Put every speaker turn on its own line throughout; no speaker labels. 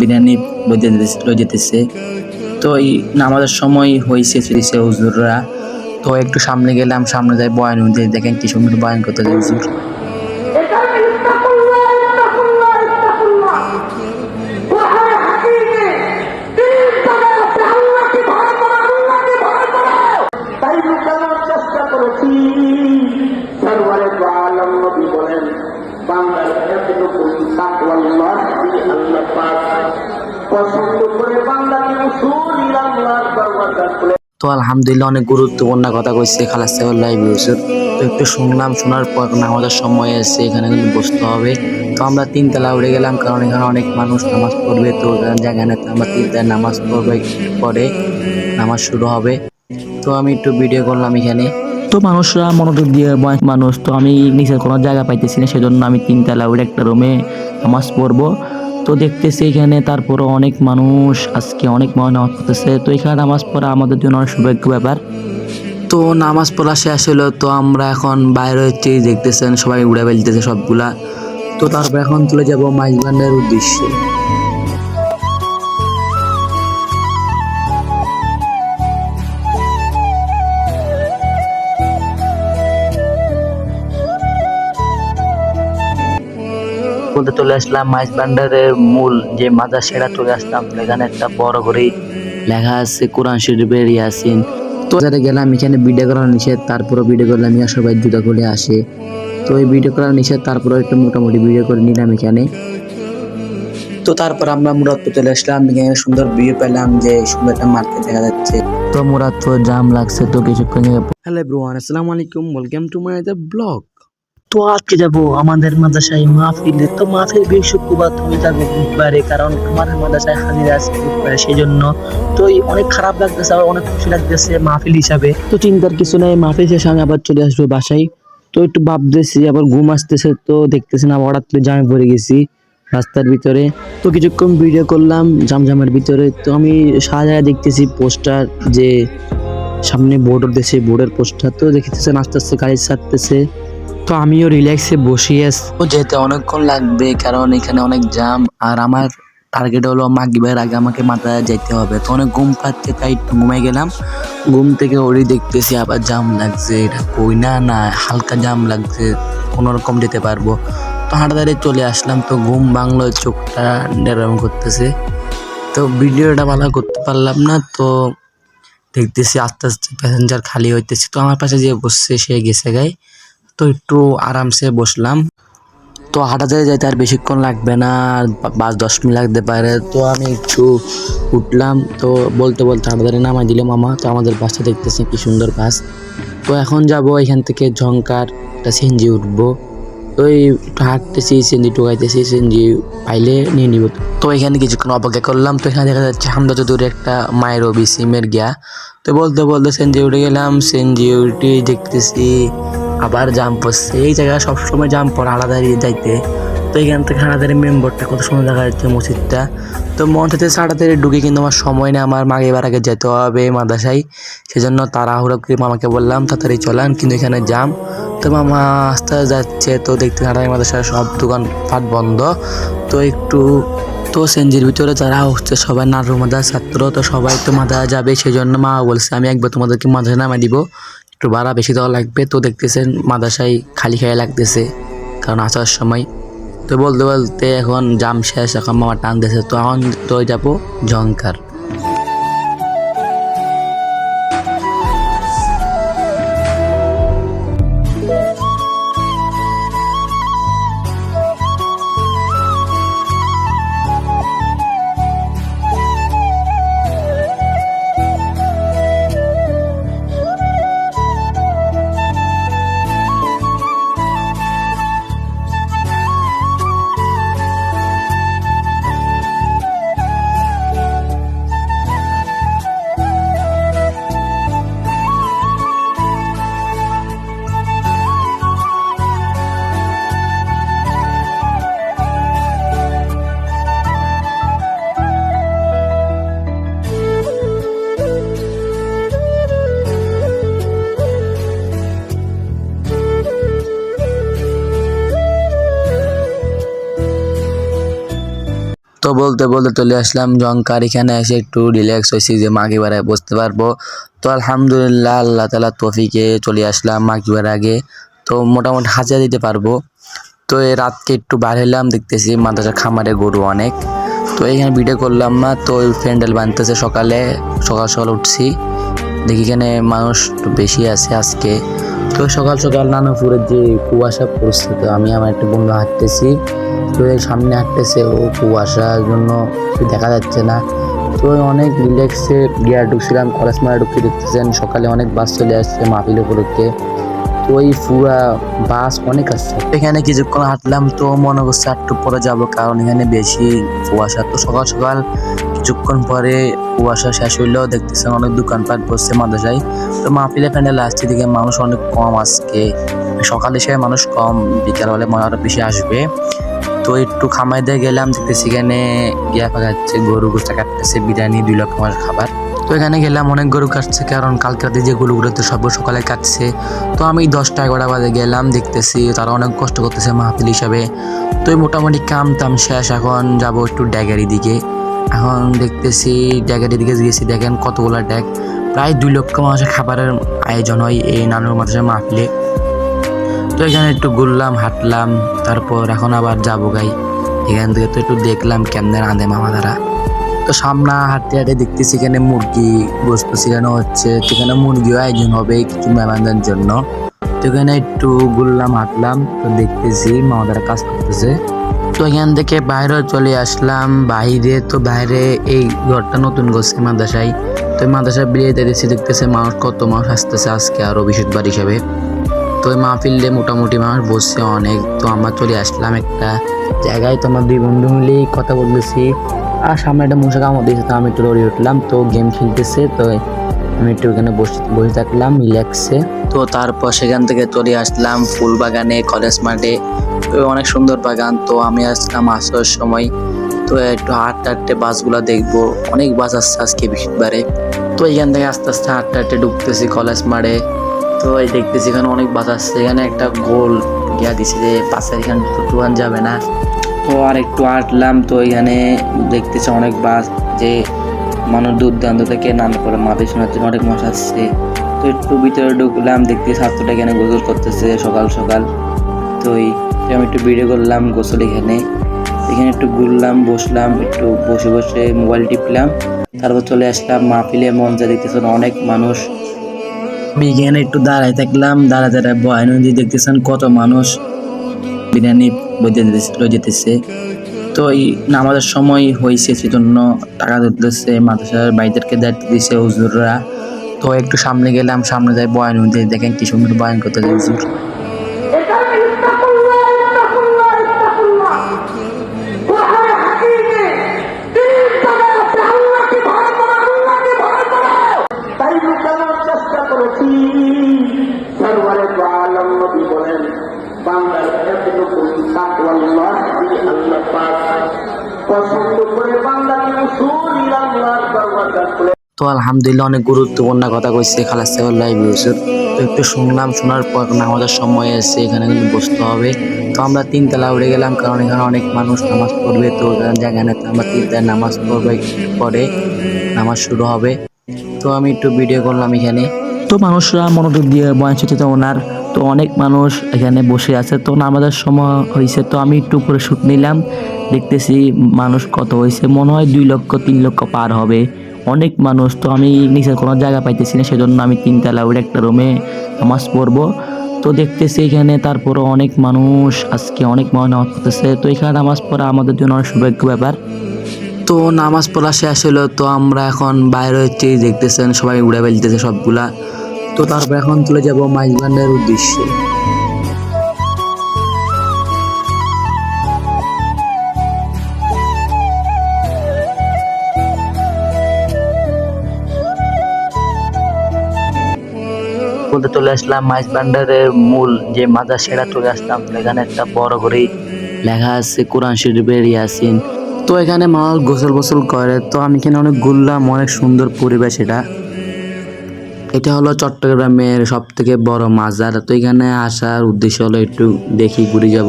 বিরিয়ানি লই যেতেছে। তো এই নামাজের সময় হয়েছে ফিরেছে হুজুররা। তো একটু সামনে গেলাম, সামনে যাই বয়ান দেখেন কি সুন্দর বয়ান করতে হুজুর।
এতটুকু তাকওয়াল্লাহ
তো আলহামদুলিল্লাহ অনেক গুরুত্বপূর্ণ কথা কইছে খালাস লাইভ হুজুর। তো একটু শুনলাম, শোনার পর নামাজের সময় এসে এখানে কিন্তু বসতে হবে। তো আমরা তিনতলা উঠে গেলাম, কারণ এখানে অনেক মানুষ নামাজ পড়বে, তো যেখানে আমরা তিনতলায় নামাজ পড়বে পরে নামাজ শুরু হবে। তো আমি একটু ভিডিও করলাম এখানে। তো মানুষরা মনোযোগ দিয়ে মানুষ, তো আমি নিচের কোনো জায়গা পাইতেছি না, সেজন্য আমি তিন তিনতলা উড়ে একটা রুমে নামাজ পড়ব। তো দেখতেছি এখানে তারপরে অনেক মানুষ, আজকে অনেক মনে করতেছে তো এখানে নামাজ পড়া আমাদের জন্য অনেক সৌভাগ্য ব্যাপার। তো নামাজ পড়া শেষ হলো, তো আমরা এখন বাইরে হচ্ছে দেখতেছেন, সবাই উড়ে ফেলতেছে সবগুলা। তো তারপর এখন চলে যাব মাইজবান্ডের উদ্দেশ্যে। বলতে চলে আসলাম মাইজ ভান্ডারের মূল যে মাজার সেরা চলে আসলাম। এখানে একটা বড় করে লেখা আছে, কোরআন শরীফের ইয়াসিন। তো যারা গেলাম, এখানে ভিডিও করার নিষেধ তারপরে ভিডিও করলাম এখানে সবাই জুতা খুলে আসে। তো এই ভিডিও করার নিষেধ তারপরে একটু মোটামুটি ভিডিও করে নিলাম এখানে। তো তারপর আমরা মুরাদপুর চলে আসলাম। এখানে সুন্দর ভিউ পেলাম যে সুন্দর একটা মার্কেট দেখা যাচ্ছে। তো মুরাদপুর জাম লাগছে তো কিছুক্ষণ হ্যালো এভরিওয়ান আসসালামু আলাইকুম। ওয়েলকাম টু মাই ব্লগ তো আজকে যাব আমাদের মাদ্রাসায় মাহফিলে তো মাহফিল বেশ শুক্রবার তুমি যাব বুধবারে, কারণ আমার মাদ্রাসায় হাজিরা আছে বুধবারে সেই জন্য তো অনেক খারাপ লাগতেছে, আবার অনেক খুশি লাগতেছে মাহফিল হিসাবে। তো চিন্তার কিছু নাই, মাহফিল শেষে আমি আবার চলে আসব বাসায়। তো একটু ভাবতেছি, আবার ঘুম আসতেছে তো দেখতেছি না, হঠাৎ করে জামে পড়ে গেছি রাস্তার ভিতরে। তো কিছুক্ষণ ভিডিও করলাম জামজামের ভিতরে। তো আমি সারা দেখতেছি পোস্টার যে সামনে বোর্ড দেশে বোর্ডের পোস্টার। তো দেখতেছেন আস্তে আস্তে গাড়ি ছাড়তেছে। তো আমিও রিল্যাক্সে বসে আছি। তো যেতে অনেকক্ষণ লাগবে, কারণ এখানে অনেক জাম আর আমার টার্গেট হলো মাগিবের আগে আমাকে মাথায় যেতে হবে। তো অনেক ঘুম পাচ্ছে, তাই ঘুমাই গেলাম। ঘুম থেকে ওরই দেখতেছি আবার জাম লাগছে। এটা কই না না, হালকা জাম লাগছে কোনোরকম যেতে পারব। তো হাঁটাদারে চলে আসলাম, তো ঘুম বাংলো চোখটা নেরম করতেছে। তো ভিডিওটা ভালো করতে পারলাম না, তো দেখতেছি আস্তে আস্তে প্যাসেঞ্জার খালি হইতেছে। তো আমার পাশে যে বসছে, সে গেছে গায়ে। তো একটু আরামসে বসলাম। তো হাঁটাতে যাইতে আর বেশিক্ষণ লাগবে না, আর পাঁচ দশ মিনিট লাগতে পারে। তো আমি একটু উঠলাম, তো বলতে বলতে হাঁটাতে নামাই দিল মামা, তো আমাদের বাসটা দেখতেছে কি সুন্দর বাস। তো এখন যাব এখান থেকে ঝঙ্কার একটা সিএনজি উঠবো। তো এই একটু হাঁটতেছি, সিএনজি ঢুকাইতেছি, সিএনজি পাইলে নিয়ে নিব। তো এখানে কিছুক্ষণ অপেক্ষা করলাম, তো এখানে দেখা যাচ্ছে হামদা চৌধুরী একটা মায়ের অবি সিমের গিয়া। তো বলতে বলতে সিএনজি উঠে গেলাম, সিএনজি উঠে দেখতেছি আবার জাম পড়ছে এই জায়গায় সবসময় জাম পড়ে আলাদা যাইতে। তো এখান থেকে হানাদারি মেম্বারটা কত সুন্দর দেখা যাচ্ছে মসজিদটা। তো থেকে তাড়াতাড়ি ঢুকে কিন্তু আমার সময় নেই, আমার মাগে এবার আগে যেতে হবে মাদ্রাসায়। সেজন্য তাড়াহুড়ো করে মামাকে বললাম, তাড়াতাড়ি চলান, কিন্তু এখানে জাম তো মামা আস্তে যাচ্ছে, তো দেখতে হানাদারি মাদ্রাসার সব দোকান পাট বন্ধ। তো একটু তো সেঞ্জির ভিতরে যারা হচ্ছে সবাই নারু মাদার ছাত্র, তো সবাই তো মাদা যাবে সেই জন্য মা বলছে, আমি একবার তোমাদেরকে মাদ্রাসা নামা দিব। একটু ভাড়া বেশি দেওয়া লাগবে, তো দেখতেছেন মাদাসাই খালি খেয়ে লাগতেছে, কারণ আসার সময়। তো বলতে বলতে এখন জাম শেষ, এখন মামা টান দিয়েছে তো এখন তো যাব ঝঙ্কার বলতে বলতে চলে আসলাম জঙ্কার এখানে এসে একটু রিল্যাক্স হয়েছি যে মাগিবারে বসতে পারব। তো আলহামদুলিল্লাহ আল্লাহ তালা তফিকে চলে আসলাম মাগিবার আগে। তো মোটামুটি হাজার দিতে পারব। তো এই রাতকে একটু বার হলাম দেখতেছি মাদ্রাসার খামারে গরু অনেক। তো এখানে ভিডিও করলাম না, তো ওই প্যান্ডেল বানতেছে সকালে। সকাল সকাল উঠছি, দেখি এখানে মানুষ বেশি আছে আজকে। তো সকাল সকাল নানাপুরের যে কুয়াশা পড়ছে তো আমি আমার একটা বন্ধু হাঁটতেছি। এই সামনে হাঁটতেছে ও কুয়াশার জন্য দেখা যাচ্ছে না। তো অনেক রিল্যাক্সে গিয়ার ঢুকছিলাম কলেজ মারা ঢুকতে দেখতেছেন, সকালে অনেক বাস চলে আসছে মাহফিল উপলক্ষে। তো ওই পুরা বাস অনেক আসছে এখানে কিছুক্ষণ হাঁটলাম তো মনে করছে একটু পরে যাব, কারণ এখানে বেশি কুয়াশা। তো সকাল সকাল কিছুক্ষণ পরে কুয়াশা শেষ হইলেও দেখতেছেন অনেক দোকানপাট বসছে মাদ্রাসায়। তো মাহফিলে প্যান্ডেল আসছে দিকে মানুষ অনেক কম আজকে। সকালে সে মানুষ কম বিকাল হলে মনে হয় বেশি আসবে। তো একটু খামাই দিয়ে গেলাম দেখতেছি এখানে গিয়া পাকাচ্ছে, গরু গোস্তা কাটতেছে, বিরিয়ানি, দুই লক্ষ খাবার। তো এখানে গেলাম, অনেক গরু কাটছে, কারণ কালকে রাতে যে গরুগুলো তো সব সকালে কাটছে। তো আমি দশটা এগারোটা বাজে গেলাম, দেখতেছি তারা অনেক কষ্ট করতেছে মাহফিল হিসাবে। তো মোটামুটি কাম টাম শেষ, এখন যাব একটু ড্যাগারি দিকে এখন দেখতেছি ড্যাগারি দিকে গেছি, দেখেন কতগুলো ড্যাগ। প্রায় দুই লক্ষ মানুষের খাবারের আয়োজন হয় এই নানুর মাদ্রাসার মাহফিলে। তো এখানে একটু ঘুরলাম, হাঁটলাম, তারপর এখন আবার যাব গাই। এখান থেকে তো একটু দেখলাম কেমনে রাঁধে মামা তারা। তো সামনে হাঁটতে হাঁটে দেখতেছি এখানে মুরগি গোস্ত শেখানো হচ্ছে সেখানে মুরগিও আয়োজন হবে কিছু মেহমানদের জন্য। তো এখানে একটু ঘুরলাম, হাঁটলাম, তো দেখতেছি মামা তারা কাজ করতেছে। তো এখান থেকে বাইরে চলে আসলাম, বাইরে তো বাইরে এই ঘরটা নতুন করছে মাদ্রাসায়। তো মাদ্রাসায় বেরিয়ে দেখতেছি দেখতেছে মানুষ কত মানুষ আসতেছে আজকে আরও বৃহস্পতিবার হিসাবে। তো ওই মাহফিলে মোটামুটি মানুষ বসছে অনেক। তো আমরা চলে আসলাম একটা জায়গায়। তো আমরা দুই বন্ধু মিলেই কথা বলতেছি। আর সামনে একটা মশা কামড় দিয়েছে, তো আমি একটু দৌড়ে উঠলাম। তো গেম খেলতেছে, তো আমি একটু ওখানে বসে বসে থাকলাম রিল্যাক্সে তো তারপর সেখান থেকে চলে আসলাম ফুল বাগানে কলেজ মাঠে অনেক সুন্দর বাগান। তো আমি আসলাম আসার সময়। তো একটু হাঁটতে হাঁটতে বাসগুলো দেখব। অনেক বাস আসছে আজকে বৃহস্পতিবারে। তো এখান থেকে আস্তে আস্তে হাঁটতে হাঁটতে ঢুকতেছি কলেজ মাঠে। তো এই দেখতেছি এখানে অনেক আসছে এখানে একটা গোল গিয়া দিছে যে পাশে এখানে টুয়ান যাবে না। তো আর একটু হাঁটলাম তো এখানে দেখতেছি অনেক বাস যে মানুষ দূর দূরান্ত থেকে নানা করে মাপে শোনার জন্য অনেক মানুষ আসছে। তো একটু ভিতরে ঢুকলাম দেখতে ছাত্রটা এখানে গোসল করতেছে সকাল সকাল। তো এই আমি একটু ভিডিও করলাম গোসল এখানে। এখানে একটু ঘুরলাম, বসলাম, একটু বসে বসে মোবাইল টিপলাম। তারপর চলে আসলাম মাহফিলে, মঞ্চে দেখতেছেন অনেক মানুষ। এখানে একটু দাঁড়াই থাকলাম দাঁড়া দাঁড়ায় বয় নদী দেখতেছেন কত মানুষ বিরিয়ানি লই যেতেছে। তো এই নামাজের সময় হয়েছে, সেজন্য টাকা ধরতেছে মাদ্রাসার বাইদেরকে দায়িত্ব দিয়েছে হুজুররা। তো একটু সামনে গেলাম, সামনে যাই বয়ান দেখেন কি সুন্দর বয়ান করতে হুজুর। তো আলহামদুলিল্লাহ অনেক গুরুত্বপূর্ণ কথা কইছে খালাস লাইভ হুজুর তো একটু শুনলাম, শোনার পর নামাজের সময় এসে এখানে কিন্তু বসতে হবে। তো আমরা তিনতলা উড়ে গেলাম, কারণ এখানে অনেক মানুষ নামাজ পড়বে, তো জায়গা না, আমরা তিনতলা নামাজ পড়বে পরে, নামাজ শুরু হবে। তো আমি একটু ভিডিও করলাম এখানে। তো মানুষরা মনোযোগ দিয়ে বয়ান শুনছে ওনার। তো অনেক মানুষ এখানে বসে আছে, তো নামাজের সময় হয়েছে তো আমি একটু করে শুট নিলাম। দেখতেছি মানুষ কত হয়েছে মনে হয় দুই লক্ষ, তিন লক্ষ পার হবে। অনেক মানুষ তো আমি নিচের কোনো জায়গা পাইতেছি না, সেজন্য আমি তিনতলা উঠে একটা রুমে নামাজ পড়ব। তো দেখতেছি এখানে তারপরও অনেক মানুষ, আজকে অনেক মানুষ নামাজ পড়তেছে। তো এখানে নামাজ পড়া আমাদের জন্য অনেক সৌভাগ্য ব্যাপার। তো নামাজ পড়া শেষ হলো তো আমরা এখন বাইরে হচ্ছি দেখতেছেন সবাই উড়ে ফেলতেছে সবগুলা। তো তারপর এখন চলে যাব মাইজবান্ডের উদ্দেশ্যে। বলতে চলে আসলাম মাইজ ভান্ডারের মূল যে মাজার, সেটা চলে আসলাম। এখানে একটা বড় করে লেখা আছে, কোরআন শরীফের ইয়াসিন। তো এখানে মানুষ গোসল গোসল করে, তো আমি এখানে অনেক ঘুরলাম, অনেক সুন্দর পরিবেশ এটা। এটা হলো চট্টগ্রামের সব থেকে বড় মাজার। তো এখানে আসার উদ্দেশ্য হলো একটু দেখি ঘুরে যাব।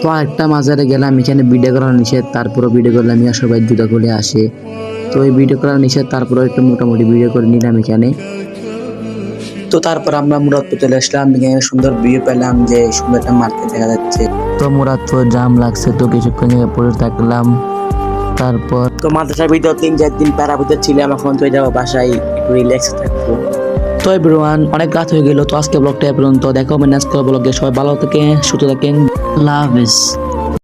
তো একটা মাজারে গেলাম, এখানে ভিডিও করা নিষেধ তারপরে ভিডিও করলাম সবাই জুতা করে আসে। তো এই ভিডিও করা নিষেধ তারপরে একটু মোটামুটি ভিডিও করে নিলাম এখানে। তো তারপর আমরা মুরাদপুর চলে আসলাম এখানে সুন্দর ভিউ পেলাম যে সুন্দর একটা মার্কেট দেখা যাচ্ছে। তো মুরাদপুর জাম লাগছে তো কিছুক্ষণ পড়ে থাকলাম। তারপর তো মাদ্রাসার ভিতর তিন চার দিন প্যারা ভিতর ছিলাম এখন তো যাব বাসায় একটু রিল্যাক্স থাকব। তো এভরিওয়ান অনেক রাত হয়ে গেল তো আজকে ব্লগটা এ পর্যন্ত। দেখো হবে নেক্সট ব্লগে সবাই ভালো থাকেন সুস্থ থাকেন। আল্লাহ হাফিজ।